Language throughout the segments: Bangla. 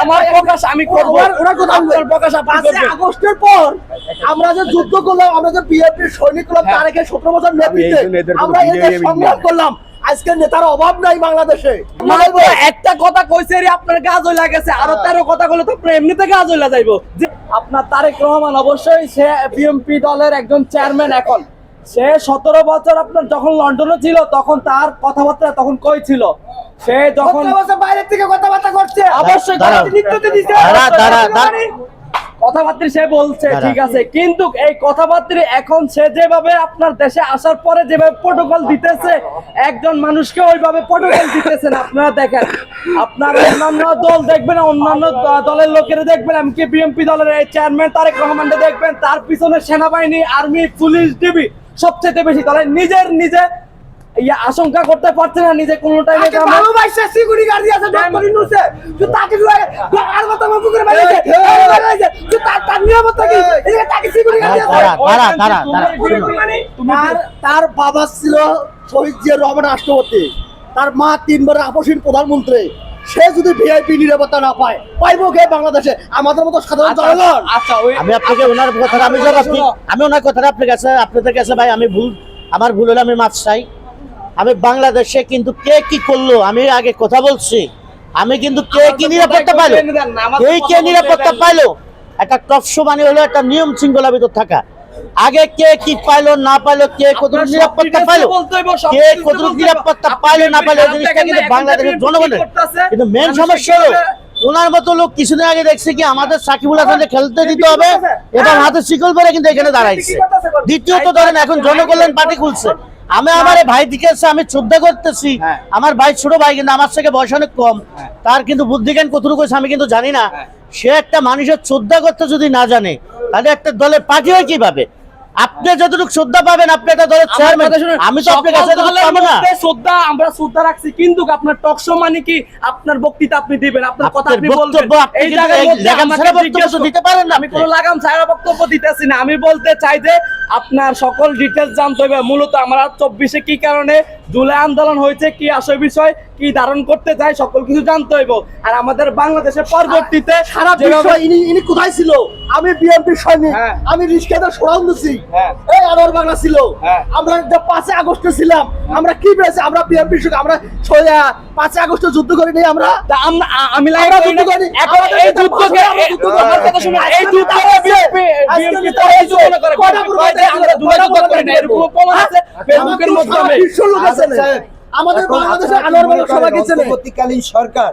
আমার প্রকাশ আমি করব। প্রকাশ। আগস্টের পর আমরা যে যুদ্ধ করলাম আমরা যে বিএনপি সৈনিক করলাম হ্যাঁ। তার আগে সতেরো বছর নেতৃত্বে আমরা এদের সংগ্রাম করলাম। আজকে নেতার অভাব নাই বাংলাদেশে। একটা কথা কইছে রে আপনার গাছ হইলা গেছে। আরও তেরো কথা বলে তো এমনিতে গাছ হইলা যাইবো। যে আপনার তারেক রহমান অবশ্যই সে বিএনপি দলের একজন চেয়ারম্যান এখন। সে সতেরো বছর আপনার যখন লন্ডনে ছিল তখন তার কথাবার্তা তখন কই ছিল? সে যখন বাইরের থেকে কথাবার্তা করছে। অবশ্যই কথাবার্তা সে বলছে ঠিক আছে। কিন্তু এই কথাবার্তা এখন সে যেভাবে আপনার দেশে আসার পরে যেভাবে প্রোটোকল দিতেছে একজন মানুষকে ওইভাবে প্রোটোকল দিতেছেন আপনারা দেখেন। আপনার অন্যান্য দল দেখবেন অন্যান্য দলের লোকেরা দেখবেন এমনকি বিএনপি দলের এই চেয়ারম্যান তারেক রহমানকে দেখবেন তার পিছনে সেনাবাহিনী আর্মি পুলিশ ডিবি সবচেয়ে বেশি তাহলে নিজের নিজে ইয়ে আশঙ্কা করতে পারছে না নিজে কোনো টাইমে তাকে ভালোবাসে সিকিউরিটি গার্ড দিয়েছে ডক্টর ইনুসে তুই তাকে আর মত মুখ করে বাইরে তুই তার তার বাবা ছিল শহীদ জিয়া রহমান রাষ্ট্রপতি। তার মা তিনবার আপসীন প্রধানমন্ত্রী। সে যদি ভিআইপি নিরাপত্তা না পায় পাইবো কে বাংলাদেশে? আমাদের মতো সাধারণ জনগণ। আচ্ছা আমি আপনাকে ওনার কথা আমি জবাব আমি ওনার কথাটা আপনার কাছে আপনাদের কাছে ভাই আমি ভুল আমার ভুল হলে আমি মাছ চাই। আমি বাংলাদেশে কিন্তু কে কি করল আমি আগে কথা বলছি। আমি কিন্তু কে কি নিরাপত্তা পাইলো? কে কে নিরাপত্তা পাইলো? একটা টপ শো মানে হলো একটা নিয়ম শৃঙ্খলা ভিতর থাকা। আগে কে কি পাইলো না পাইলো কে কত আপনার সব নিরাপত্তা পাইলো কে details কত বলতে হইবো। নিরাপত্তা পাইলো না পাইলো জিনিসটা কিন্তু বাংলাদেশের জনগণের। কিন্তু মেন সমস্যা হলো ওনার মতো লোক কিছুদিন আগে দেখছে কি আমাদের সাকিবুল হাসানকে খেলতে দিতে হবে এবং হাতে শিকল পরে কিন্তু এখানে দাঁড়াইছে। দ্বিতীয়ত ধরেন এখন জনকল্যাণ পার্টি খুলছে। আমি আমার ভাই দিকে আমি শ্রদ্ধা করতেছি। হ্যাঁ। আমার ভাই ছোট ভাই কিন্তু আমার থেকে বয়স অনেক কম। তার কিন্তু বুদ্ধি জ্ঞান কতটুকু আমি কিন্তু জানি না। সে একটা মানুষের শ্রদ্ধা করতে যদি না জানে তাহলে একটা দলে পার্টি হয় কীভাবে? আপনি যতটুকু শ্রদ্ধা পাবেন আপনি একটা দলের চেয়ারম্যান আমি তো আপনার কাছে পাবো না। শ্রদ্ধা আমরা শ্রদ্ধা রাখছি কিন্তু আপনার টকশো মানে কি? আপনার বক্তৃতা আপনি দিবেন আপনার কথা আপনি বলবেন। এই জায়গায় লাগাম ছাড়া বক্তব্য। দিতে পারেন না আমি কোনো লাগাম ছাড়া বক্তব্য দিতেছি না। আমি বলতে চাই যে আপনার সকল ডিটেলস জানতে হবে। মূলত আমরা চব্বিশে কি কারণে জুলাই আন্দোলন হয়েছে কি আসল বিষয় কি ধারণ করতে চাই সকল কিছু জানতে হইব। আর আমাদের বাংলাদেশের পরবর্তীতে সারা যেভাবে- বিশ্ব ইনি ইনি কোথায় ছিল? আমি বিএনপি সৈনিক হ্যাঁ। আমি রিস্কাতে সরাউন দিছি। হ্যাঁ। এই আনোয়ার বাংলা ছিল। হ্যাঁ। আমরা যে পাঁচে আগস্টে ছিলাম আমরা কি পেয়েছি আমরা বিএনপি আমরা ছয়- পাঁচে আগস্টে যুদ্ধ করি নাই আমরা? আমি যুদ্ধ করি। এখন এই যুদ্ধ এই যুদ্ধ আমাদের বাংলাদেশের বাংলাদেশে আপনারা আনোয়ার মালিক বাংলা করেন সবাই গেছে না। সরকার।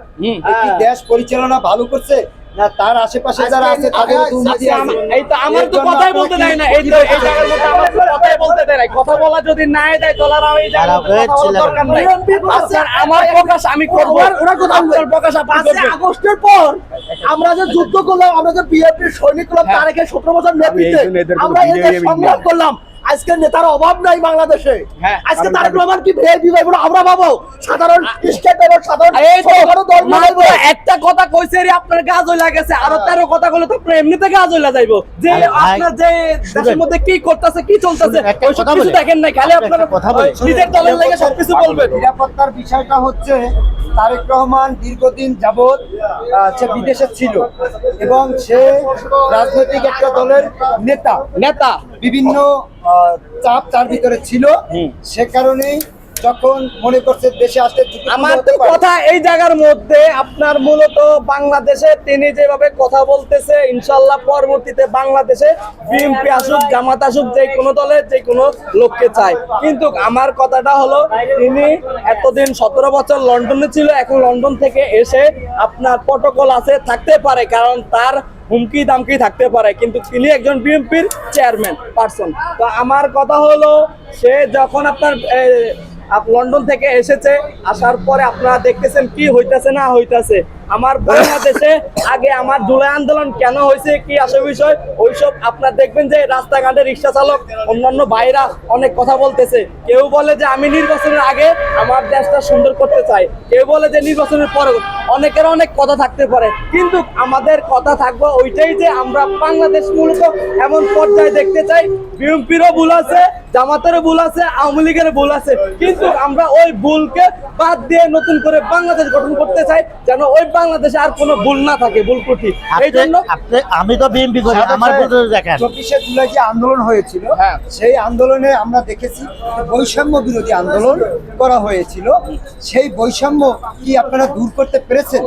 একটি দেশ পরিচালনা ভালো করছে না তার আশেপাশে যারা আছে তাদের দুর্নীতি আচ্ছা, এই তো আমার তো কথাই বলতে দেয় না। এই তো এই জায়গার মধ্যে আমার কথাই বলতে দেয় না। কথা বলা যদি নাই দেয় তোলারা ওই জায়গার। দরকার নাই। বিএনপি আমার প্রকাশ আমি করব। ওরা- কথা। আপনার প্রকাশ আপনি করবেন। আগস্টের পর আমরা যে যুদ্ধ করলাম আমরা যে বিএনপি সৈনিক করলাম হ্যাঁ। তার আগে সতেরো বছর নেতৃত্বে আমরা সংগ্রাম করলাম আজকে নেতার অভাব নাই বাংলাদেশে। হ্যাঁ। আজকে তারেক রহমান কি ভিআইপি ভাই বলে আমরা ভাবো সাধারণ স্টেট এবং সাধারণ একটা কথা কইছে রে আপনার গাছ হইলা গেছে। আরও তেরো কথা বলে তো আপনার এমনিতে গাছ হইলা যাইবো। যে আপনার যে দেশের মধ্যে কি করতেছে কি চলতেছে ওইসব কিছু দেখেন নাই খালি আপনার কথা বলি। ওই নিজের দলের লাগে সবকিছু বলবেন। নিরাপত্তার বিষয়টা হচ্ছে তারেক রহমান দীর্ঘদিন যাবৎ সে বিদেশে ছিল এবং সে রাজনৈতিক একটা দলের নেতা। নেতা। বিভিন্ন চাপ তার ভিতরে ছিল। সে কারণেই যখন মনে করছে দেশে আসতে আমার তো কথা এই জায়গার মধ্যে আপনার মূলত বাংলাদেশে তিনি যেভাবে কথা বলতেছে ইনশাল্লাহ পরবর্তীতে বাংলাদেশে বিএনপি আসুক জামাত আসুক যে কোনো দলের যে কোনো লোককে চায়। কিন্তু আমার কথাটা হলো তিনি এতদিন সতেরো বছর লন্ডনে ছিল এখন লন্ডন থেকে এসে আপনার প্রটোকল আছে থাকতে পারে। কারণ তার হুমকি দামকি থাকতে পারে, কিন্তু তিনি একজন বিএনপির চেয়ারম্যান পার্সন তো আমার কথা হলো, সে যখন আপনার লন্ডন থেকে এসেছে, আসার পরে আপনারা দেখতেছেন কি হইতেছে, না হইতাছে। আমার বাংলাদেশে আগে আমার জুলাই আন্দোলন কেন হয়েছে, কি আসে বিষয়, ওইসব আপনার দেখবেন যে রাস্তাঘাটে রিক্সা চালক, অন্যান্য ভাইরা অনেক কথা বলতেছে। কেউ বলে যে আমি নির্বাচনের আগে আমার দেশটা সুন্দর করতে চাই। কেউ বলে যে নির্বাচনের পরে অনেকের অনেক কথা থাকতে পারে। কিন্তু আমাদের কথা থাকবে ওইটাই যে আমরা বাংলাদেশ মূলত এমন পর্যায়ে দেখতে চাই। বিএমপিরও ভুল আছে জামাতেরও ভুল আছে আওয়ামী লীগের ভুল আছে। কিন্তু আমরা ওই ভুলকে বাদ দিয়ে নতুন করে বাংলাদেশ গঠন করতে চাই যেন ওই বাংলাদেশে আর কোনো ভুল না থাকে ভুল ত্রুটি। এই জন্য আমি তো বিএমপি করি আমার দেখেন। চব্বিশে জুলাই যে আন্দোলন হয়েছিল সেই আন্দোলনে আমরা দেখেছি বৈষম্য বিরোধী আন্দোলন করা হয়েছিল। সেই বৈষম্য কি আপনারা দূর করতে পেরেছেন?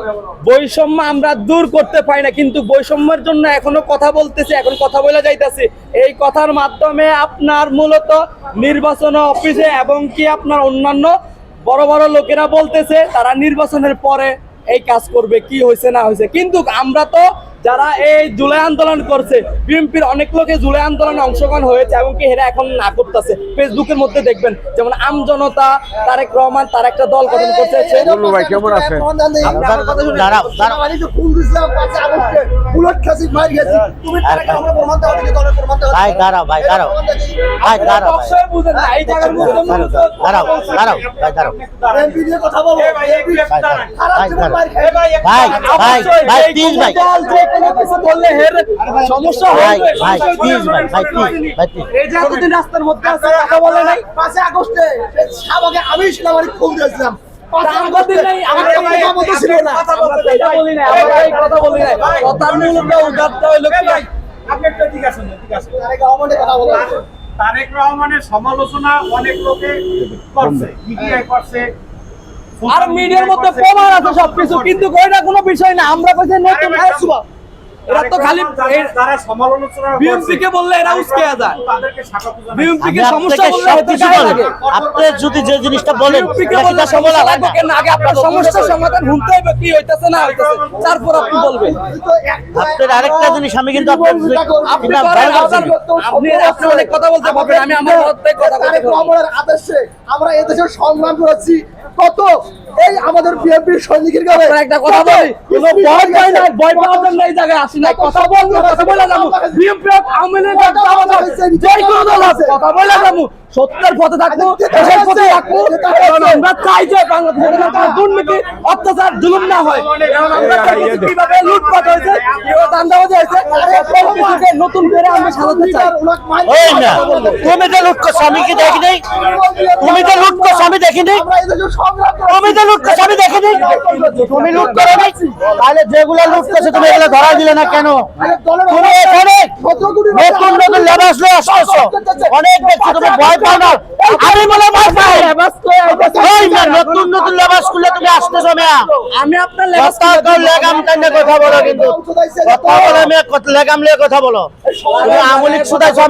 বৈষম্য আমরা দূর করতে পারি না কিন্তু বৈষম্যের জন্য এখনও কথা বলতেছি এখন কথা বলে যাইতেছি। এই কথার মাধ্যমে আপনার মূলত নির্বাচন অফিসে এবং কি আপনার অন্যান্য বড় বড় লোকেরা বলতেছে তারা নির্বাচনের পরে এই কাজ করবে কি হয়েছে না হয়েছে। কিন্তু আমরা তো যারা এই জুলাই আন্দোলন করছে বিএনপির অনেক লোকে জুলাই আন্দোলনে অংশগ্রহণ হয়েছে এবং কি এরা এখন না করতেছে। ফেসবুকের মধ্যে দেখবেন যেমন আমজনতা তারেক রহমান তার একটা দল গঠন করছে সে- ভাই কেমন। ভাই দাঁড়াও ভাই দাঁড়াও। ভাই দাঁড়াও ভাই। না, দাঁড়াও দাঁড়াও ভাই দাঁড়াও। ভাই ভাই ভাই ভাই ভাই প্লিজ ভাই সমস্যা ভাই, ভাই, please ভাই, ভাই, ভাই, please। এই যে এতদিন রাস্তার মধ্যে আছে কথা বলে নাই। পাঁচই আগস্টে শাহবাগে আমি সেনাবাহিনী খুন দিয়েছিলাম কথা না। বলি। কথার হইল তারেক রহমানের কথা বলো তারেক রহমানের সমালোচনা অনেক লোকে করছে মিডিয়ায় করছে আর মিডিয়ার মধ্যে প্রমাণ আছে সবকিছু কিন্তু ওইটা কোনো বিষয় না। আমরা কইছি নতুন এরা তো খালি যারা- যারা সমালোচনা বিএনপি কে বললে এরা উস্কে যায় কে সমস্যা বললে কিছু আপনি যদি যে জিনিসটা বলেন বিএনপি কে বললে সমস্যা লাগবে কেন আগে আপনার সমস্যার সমাধান শুনতে হবে। কি হইতেছে না হইতেছে। তারপর আপনি বলবেন। আপনার আরেকটা জিনিস আমি কিন্তু আপনি আপনি আপনি অনেক কথা বলতে পারবেন আমি আমার কথা বলতে আমরা এদেশে সংগ্রাম করেছি। কত? এই আমাদের বিএনপি সৈনিকের গায়ে একটা কথা বলি কোনো ভয় পাই না ভয় পাওয়ার জন্য এই জায়গায় আসি না কথা বলব কথা বলে যাব। বিএনপি আওয়ামী লীগ হোক জামাত হোক, যে কোনো দল আছে কথা বলে যাব। সত্যের পথে থাকব দেশের পথে থাকব। কারণ আমরা চাই যে বাংলাদেশে দুর্নীতি অত্যাচার জুলুম না হয়। কারণ আমরা দেখেছি কীভাবে লুটপাট হয়েছে দান্দাবাজি হয়েছে নতুন করে আমরা সাজাতে চাই। তুমি তো লুট করছ আমি কি দেখি নাই তুমি তো লুট করছ। আমি দেখি নাই আমরা এদেশে সংগ্রাম তুমি তো লুট করছ। আমি দেখি নাই তুমি লুট করো নাই তাহলে যেগুলো লুট করছে তুমি এগুলো ধরা দিলে না কেন? তুমি এখানে নতুন নতুন লেবাস লয়ে আসছো অনেক দেখছি তুমি ভয় আমি নতুন নতুন লেবাস তুমি আসতেছো মেয়া। আমি আপনার কথা লেগাম বলো কিন্তু। কথা বলে মেয়ে লেগাম লিয়ে কথা বলো। তুমি আমলিক সুদাইছো আমি।